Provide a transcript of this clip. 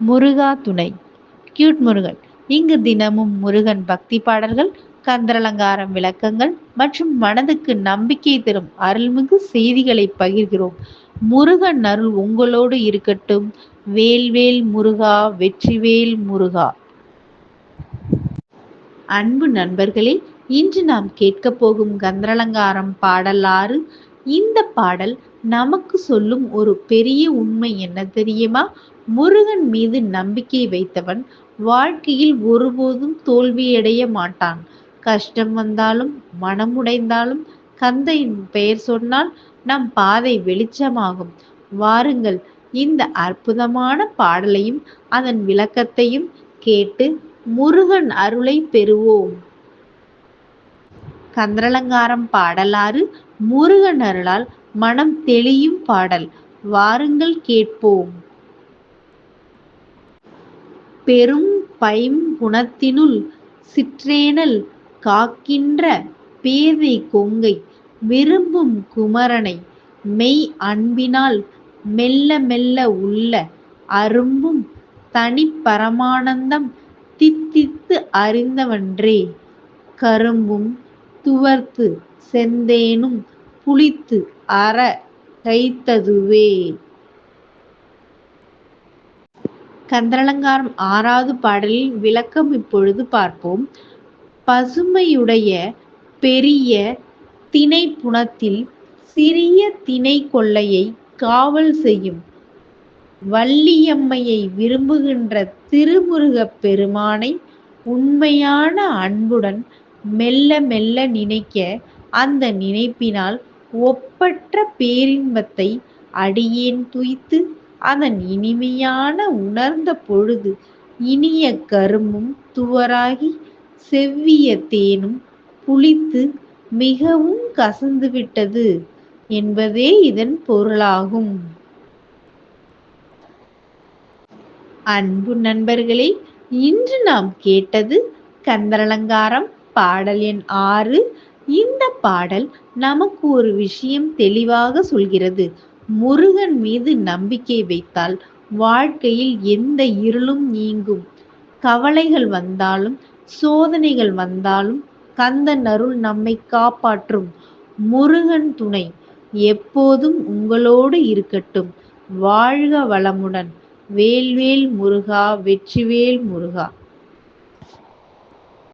முருகா துணை. கியூட் முருகன். இங்கு தினமும் முருகன் பக்தி பாடல்கள் கந்தரலங்காரம் விளக்கங்கள் மற்றும் மனதுக்கு நம்பிக்கை தரும் அருள்மிகு செய்திகளை பகிர்கிறோம். முருகன் அருள் உங்களோடு இருக்கட்டும். வேல்வேல் முருகா வெற்றிவேல் முருகா. அன்பு நண்பர்களே இன்று நாம் கேட்க போகும் கந்தரலங்காரம் பாடல் ஆறு. இந்த பாடல் நமக்கு சொல்லும் ஒரு பெரிய உண்மை என்ன தெரியுமா? முருகன் மீது நம்பிக்கை வைத்தவன் வாழ்க்கையில் ஒருபோதும் தோல்வியடைய மாட்டான். கஷ்டம் வந்தாலும் மனமுடைந்தாலும் கந்தையின் பெயர் சொன்னால் நம் பாதை வெளிச்சமாகும். வாருங்கள் இந்த அற்புதமான பாடலையும் அதன் விளக்கத்தையும் கேட்டு முருகன் அருளை பெறுவோம். கந்தரலங்காரம் பாடலாறு முருகன் அருளால் மனம் தெளியும் பாடல். வாருங்கள் கேட்போம். பெரும் பைம்புணத்தினுள் சிற்றேனல் காக்கின்ற பேதை கொங்கை விரும்பும் குமரனை மெய் அன்பினால் மெல்ல மெல்ல உள்ள அரும்பும் தனிப்பரமானந்தம் தித்தித்து அறிந்தவன்றே. கரும்பும் துவர்த்து செந்தேனும் புளித்து அற கைத்ததுவே கந்தரலங்காரம் ஆறாவது பாடலில் விளக்கம் இப்பொழுது பார்ப்போம். பசுமையுடைய பெரிய திணை புணத்தில் சிறிய திணை கொள்ளையை காவல் செய்யும் வள்ளியம்மையை விரும்புகின்ற திருமுருகப் பெருமானை உண்மையான அன்புடன் மெல்ல மெல்ல நினைக்க அந்த நினைப்பினால் ஒப்பற்ற பேரின்பத்தை அடியேன் துய்த்து அதன் இனிமையான உணர்ந்த பொழுது இனிய கரும்பும் துவராகி செவ்விய தேனும் புளித்து மிகவும் கசந்துவிட்டது என்பதே இதன் பொருளாகும். அன்பு நண்பர்களே இன்று நாம் கேட்டது கந்தரலங்காரம் பாடல் எண் ஆறு. இந்த பாடல் நமக்கு ஒரு விஷயம் தெளிவாக சொல்கிறது. முருகன் மீது நம்பிக்கை வைத்தால் வாழ்க்கையில் எந்த இருளும் நீங்கும். கவலைகள் வந்தாலும் சோதனைகள் வந்தாலும் கந்தன் அருள் நம்மை காப்பாற்றும். முருகன் துணை எப்போதும் உங்களோடு இருக்கட்டும். வாழ்க வளமுடன். வேல்வேல் முருகா வெற்றிவேல் முருகா.